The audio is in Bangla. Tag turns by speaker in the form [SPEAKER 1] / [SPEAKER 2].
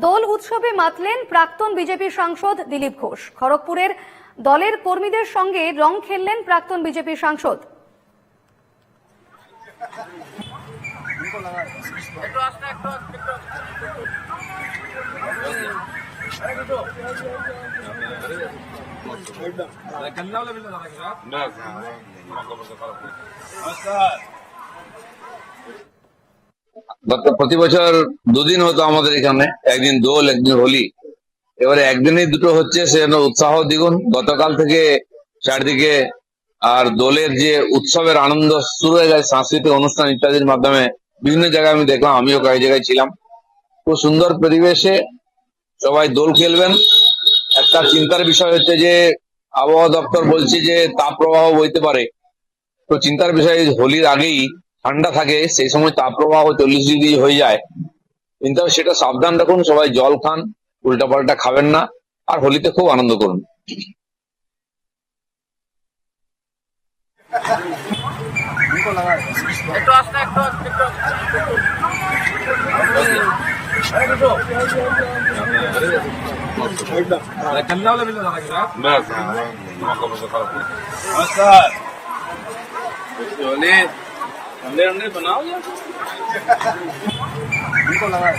[SPEAKER 1] দোল উৎসবে মাতলেন প্রাক্তন বিজেপি সাংসদ দিলীপ ঘোষ খড়গপুরের দলের কর্মীদের সঙ্গে রং খেললেন প্রাক্তন বিজেপি সাংসদ
[SPEAKER 2] প্রতি বছর দুদিন হতো আমাদের এখানে, একদিন দোল, একদিন হোলি। এবারে একদিনই দুটো হচ্ছে সেজন্য উৎসাহ দ্বিগুণ। গতকাল থেকে চারদিকে আর দোলের যে উৎসবের আনন্দ শুরু হয়ে গেছে সাংস্কৃতিক অনুষ্ঠান ইত্যাদির মাধ্যমে বিভিন্ন জায়গায় আমি দেখলাম, আমিও কয়েক জায়গায় ছিলাম। খুব সুন্দর পরিবেশে সবাই দোল খেলবেন। একটা চিন্তার বিষয় হচ্ছে যে, আবহাওয়া দপ্তর বলছে যে তাপ প্রবাহ বইতে পারে। তো চিন্তার বিষয়, হোলির আগেই ঠান্ডা থাকে সেই সময় তাপপ্রবাহ চল্লিশ ডিগ্রি হয়ে যায় কিন্তু সেটা সাবধান রাখুন সবাই জল খান উল্টাপাল্টা খাবেন না আর হোলিতে খুব আনন্দ করুন আচ্ছা अंडे अंडे बनाओ इनको लगा